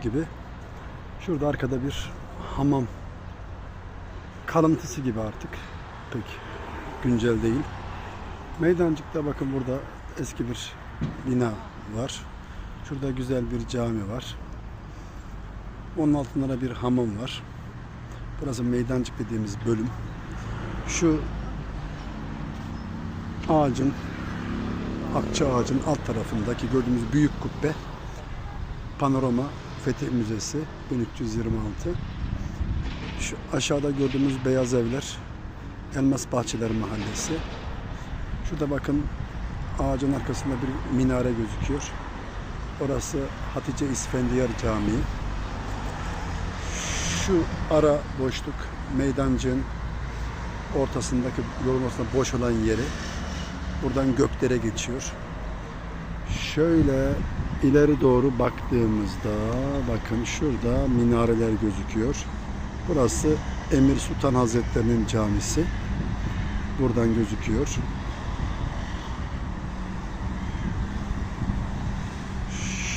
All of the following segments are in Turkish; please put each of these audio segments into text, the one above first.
gördüğünüz gibi. Şurada arkada bir hamam kalıntısı gibi artık. Pek güncel değil. Meydancıkta bakın burada eski bir bina var. Şurada güzel bir cami var. Onun altında da bir hamam var. Burası meydancık dediğimiz bölüm. Şu ağacın Akça ağacın alt tarafındaki gördüğümüz büyük kubbe Panorama Fetih Müzesi 1326. Şu aşağıda gördüğümüz beyaz evler Elmas Bahçeler Mahallesi. Şurada bakın ağacın arkasında bir minare gözüküyor. Orası Hatice İsfendiyar Camii. Şu ara boşluk meydancığın ortasındaki yolun ortasında boş olan yeri. Buradan Gökdere geçiyor. Şöyle ileri doğru baktığımızda bakın şurada minareler gözüküyor. Burası Emir Sultan Hazretleri'nin camisi. Buradan gözüküyor.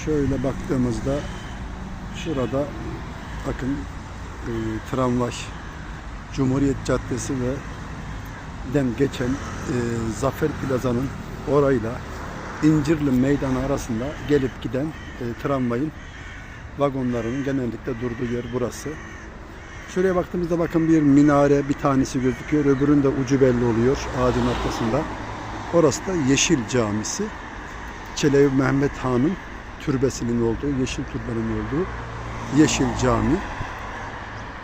Şöyle baktığımızda şurada bakın e, tramvay Cumhuriyet Caddesi ve den geçen e, Zafer Plaza'nın orayla İncirli Meydanı arasında gelip giden e, tramvayın vagonlarının genellikle durduğu yer burası. Şuraya baktığımızda bakın bir minare bir tanesi gözüküyor. Öbürünün de ucu belli oluyor ağacın arkasında. Orası da Yeşil Camisi. Çelebi Mehmet Han'ın türbesinin olduğu, yeşil türbenin olduğu Yeşil Cami.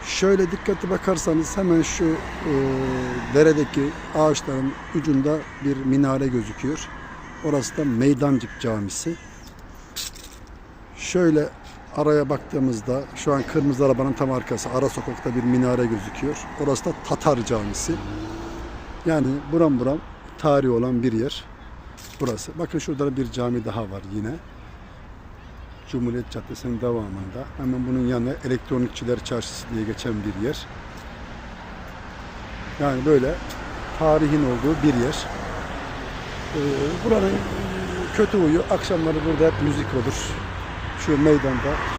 Şöyle dikkatli bakarsanız hemen şu e, deredeki ağaçların ucunda bir minare gözüküyor. Orası da Meydancık Camisi. Şöyle araya baktığımızda şu an kırmızı arabanın tam arkası ara sokakta bir minare gözüküyor. Orası da Tatar Camisi. Yani buram buram tarihi olan bir yer. Burası. Bakın şurada da bir cami daha var yine. Cumhuriyet Caddesi'nin devamında. Hemen bunun yanı Elektronikçiler Çarşısı diye geçen bir yer. Yani böyle tarihin olduğu bir yer. Ee, buranın kötü huyu akşamları burada hep müzik olur. Şu meydanda